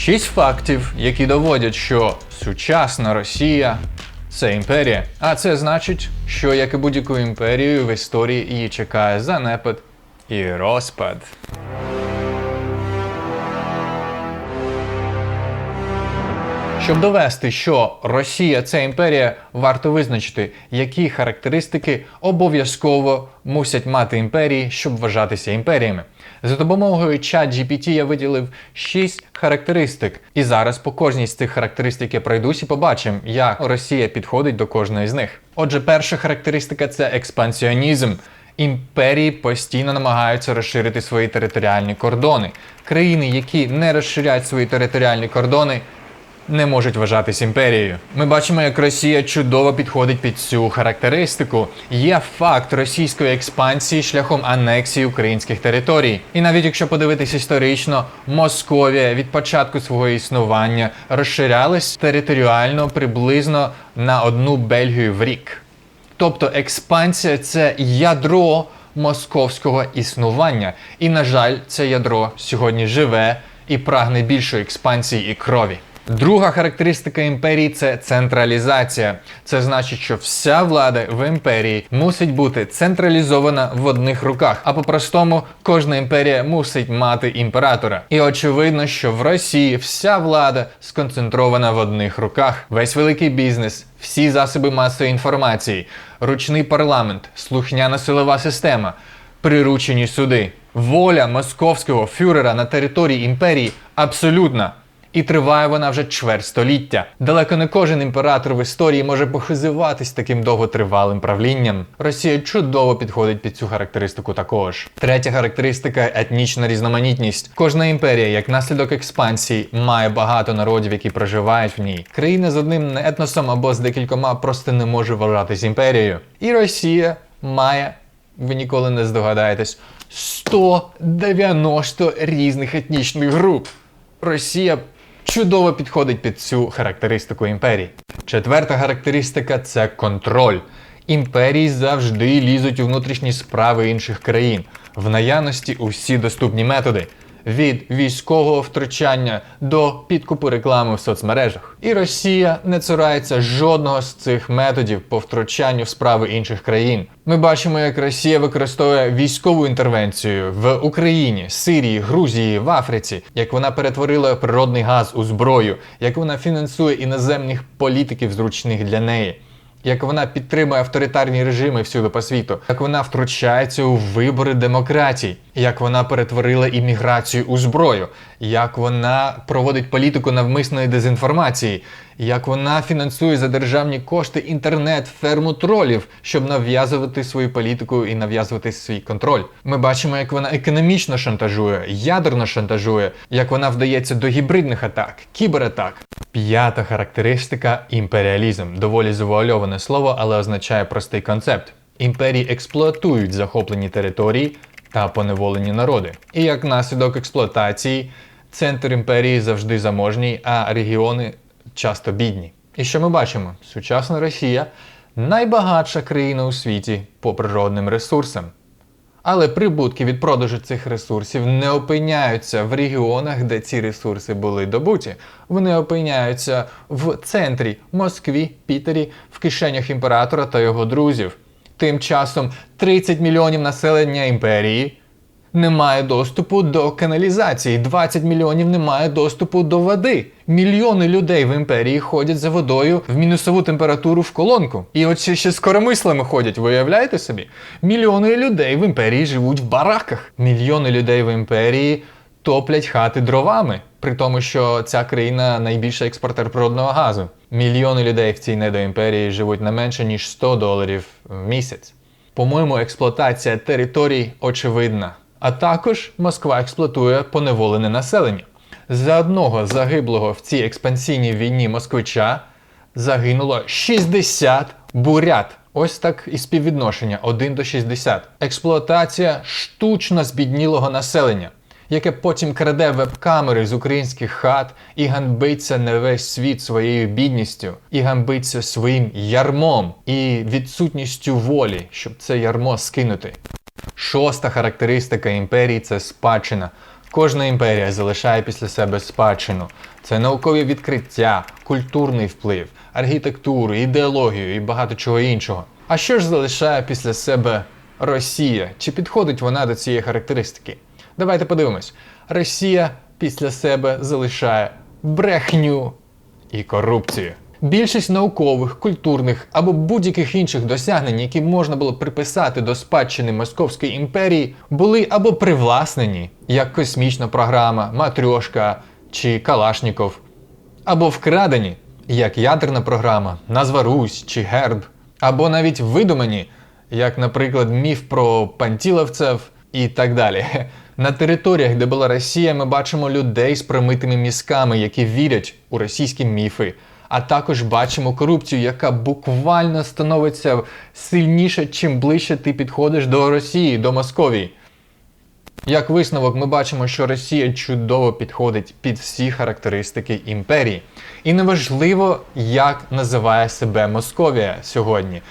Шість фактів, які доводять, що сучасна Росія це імперія. А це значить, що як і будь-яку імперію в історії її чекає занепад і розпад. Щоб довести, що Росія це імперія, варто визначити, які характеристики обов'язково мусять мати імперії, щоб вважатися імперіями. За допомогою ChatGPT я виділив 6 характеристик. І зараз по кожній з цих характеристик я пройдусь і побачимо, як Росія підходить до кожної з них. Отже, перша характеристика це експансіонізм. Імперії постійно намагаються розширити свої територіальні кордони. Країни, які не розширяють свої територіальні кордони, не можуть вважатись імперією. Ми бачимо, як Росія чудово підходить під цю характеристику. Є факт російської експансії шляхом анексії українських територій. І навіть якщо подивитись історично, Московія від початку свого існування розширялась територіально приблизно на одну Бельгію в рік. Тобто експансія це ядро московського існування. І, на жаль, це ядро сьогодні живе і прагне більшої експансії і крові. Друга характеристика імперії це централізація. Це значить, що вся влада в імперії мусить бути централізована в одних руках. А по-простому, кожна імперія мусить мати імператора. І очевидно, що в Росії вся влада сконцентрована в одних руках. Весь великий бізнес, всі засоби масової інформації, ручний парламент, слухняна силова система, приручені суди. Воля московського фюрера на території імперії абсолютна. І триває вона вже чверть століття. Далеко не кожен імператор в історії може похизуватись таким довготривалим правлінням. Росія чудово підходить під цю характеристику також. Третя характеристика етнічна різноманітність. Кожна імперія, як наслідок експансії, має багато народів, які проживають в ній. Країна з одним етносом або з декількома просто не може вважатись імперією. І Росія має. Ви ніколи не здогадаєтесь 190 різних етнічних груп. Росія чудово підходить під цю характеристику імперії. Четверта характеристика це контроль. Імперії завжди лізуть у внутрішні справи інших країн. В наявності усі доступні методи. Від військового втручання до підкупу реклами в соцмережах. І Росія не цурається жодного з цих методів по втручанню в справи інших країн. Ми бачимо, як Росія використовує військову інтервенцію в Україні, Сирії, Грузії, в Африці, як вона перетворила природний газ у зброю, як вона фінансує іноземних політиків зручних для неї. Як вона підтримує авторитарні режими всюди по світу, як вона втручається у вибори демократій, як вона перетворила імміграцію у зброю, як вона проводить політику навмисної дезінформації, як вона фінансує за державні кошти інтернет, ферму тролів, щоб нав'язувати свою політику і нав'язувати свій контроль. Ми бачимо, як вона економічно шантажує, ядерно шантажує, як вона вдається до гібридних атак, кібератак. П'ята характеристика імперіалізм. Доволі завуальоване слово, але означає простий концепт. Імперії експлуатують захоплені території та поневолені народи. І як наслідок експлуатації, центр імперії завжди заможній, а регіони часто бідні. І що ми бачимо? Сучасна Росія найбагатша країна у світі по природним ресурсам. Але прибутки від продажу цих ресурсів не опиняються в регіонах, де ці ресурси були добуті. Вони опиняються в центрі Москві, Пітері, в кишенях імператора та його друзів. Тим часом 30 мільйонів населення імперії не має доступу до каналізації, 20 мільйонів не має доступу до води. Мільйони людей в імперії ходять за водою в мінусову температуру в колонку. І от ще, ще з коромислами ходять, виявляєте собі? Мільйони людей в імперії живуть в бараках. Мільйони людей в імперії топлять хати дровами, при тому, що ця країна найбільший експортер природного газу. Мільйони людей в цій недоімперії живуть на менше ніж 100 доларів в місяць. По-моєму, експлуатація територій очевидна. А також Москва експлуатує поневолене населення. За одного загиблого в цій експансійній війні москвича загинуло 60 бурят. Ось так і співвідношення 1 до 60. Експлуатація штучно збіднілого населення, яке потім краде веб-камери з українських хат і ганбиться на весь світ своєю бідністю, і ганбиться своїм ярмом і відсутністю волі, щоб це ярмо скинути. Шоста характеристика імперії це спадщина. Кожна імперія залишає після себе спадщину. Це наукові відкриття, культурний вплив, архітектуру, ідеологію і багато чого іншого. А що ж залишає після себе Росія? Чи підходить вона до цієї характеристики? Давайте подивимось. Росія після себе залишає брехню і корупцію. Більшість наукових, культурних або будь-яких інших досягнень, які можна було приписати до спадщини Московської імперії, були або привласнені, як космічна програма, матрьошка чи Калашніков, або вкрадені, як ядерна програма, назва Русь чи Герб, або навіть видумані, як, наприклад, міф про пантіловцев і так далі. На територіях, де була Росія, ми бачимо людей з промитими мізками, які вірять у російські міфи. А також бачимо корупцію, яка буквально становиться сильніше, чим ближче ти підходиш до Росії, до Московії. Як висновок, ми бачимо, що Росія чудово підходить під всі характеристики імперії. І неважливо, як називає себе Московія сьогодні: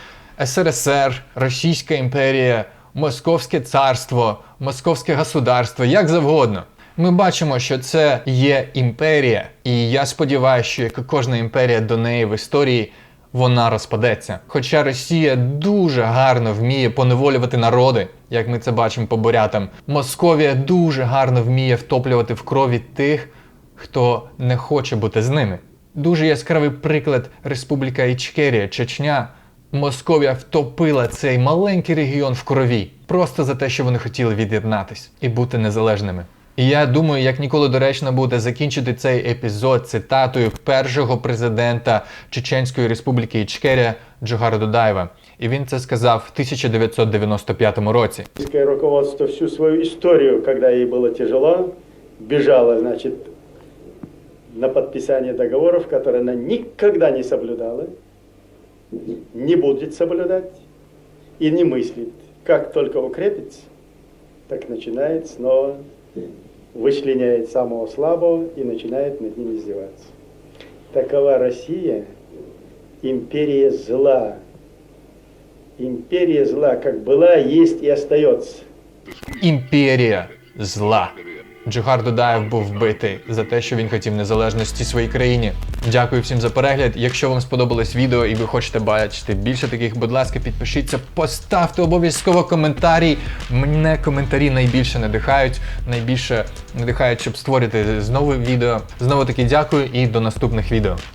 СРСР, Російська імперія, Московське царство, Московське государство, як завгодно. Ми бачимо, що це є імперія, і я сподіваюся, що як і кожна імперія до неї в історії вона розпадеться. Хоча Росія дуже гарно вміє поневолювати народи, як ми це бачимо по бурятам. Московія дуже гарно вміє втоплювати в крові тих, хто не хоче бути з ними. Дуже яскравий приклад Республіка Ічкерія, Чечня. Московія втопила цей маленький регіон в крові просто за те, що вони хотіли від'єднатись і бути незалежними. І я думаю, як ніколи доречно буде закінчити цей епізод цитатою першого президента Чеченської республіки Ічкерія Джогара Дудаєва. І він це сказав в 1995 році. Российское руководство всю свою историю, когда ей было тяжело, бежало, значит, на подписание договоров, которые она никогда не соблюдала, не будет соблюдать и не мыслит. Как только укрепится, так начинает снова вычленяет самого слабого и начинает над ним издеваться. Такова Россия, империя зла. Империя зла, как была, есть и остается. Імперія зла. Джогар Дудаєв був вбитий за те, що він хотів незалежності своїй країні. Дякую всім за перегляд. Якщо вам сподобалось відео і ви хочете бачити більше таких, будь ласка, підпишіться, поставте обов'язково коментарі. Мене коментарі найбільше надихають, найбільше надихають, щоб створити знову відео. Знову таки дякую і до наступних відео.